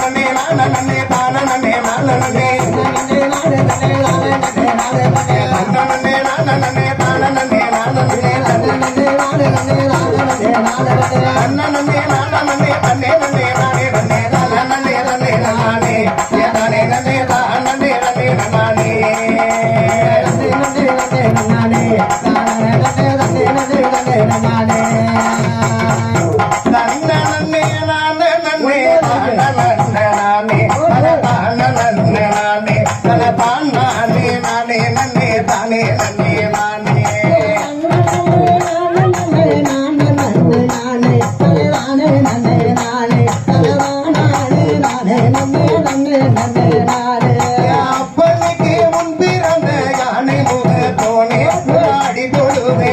நன்னே நான நன்னே தான நன்னே நான நன்னே நன்னே நான நன்னே நான நன்னே நான நன்னே நான நன்னே நான நன்னே நானே தான் நானே நானே நன்னே தானே நன்னே நானே அப்பனுக்கு முன்பிறந்த யானை முக தோனே ஆடி தொழுவே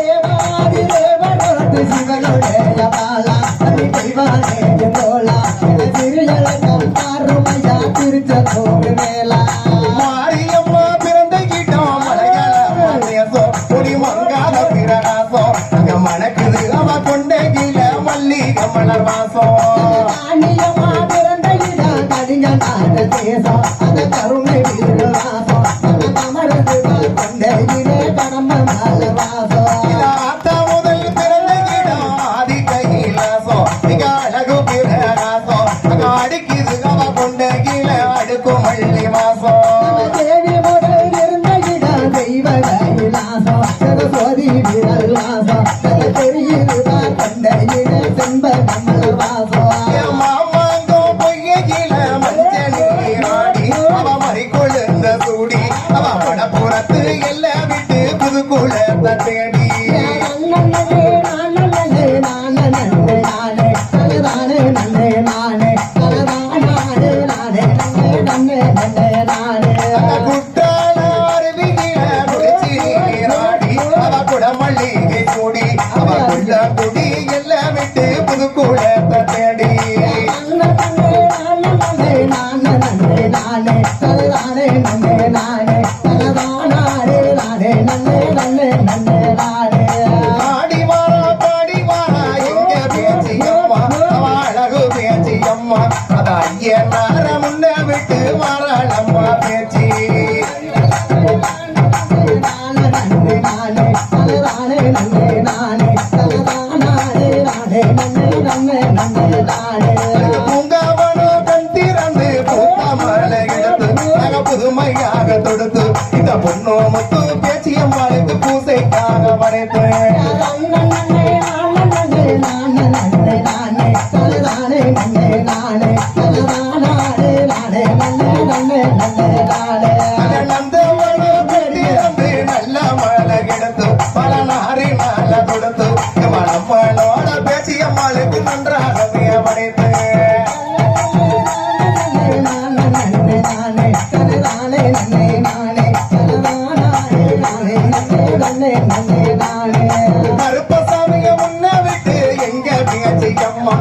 மணக்குது அவ கொண்டையில மல்லிகை மலர் வாசம் மாநிலமா பிறந்த இடம் கடிஞ்ச நாடு தேசம் அந்த கருணை வீடு வாசம் அந்த தமிழ் Amen. புதுமையாக தொடுத்து இந்த பொண்ணு முத்து பேச்சியம் வளைத்து பூசைக்காக படைத்து. அம்மா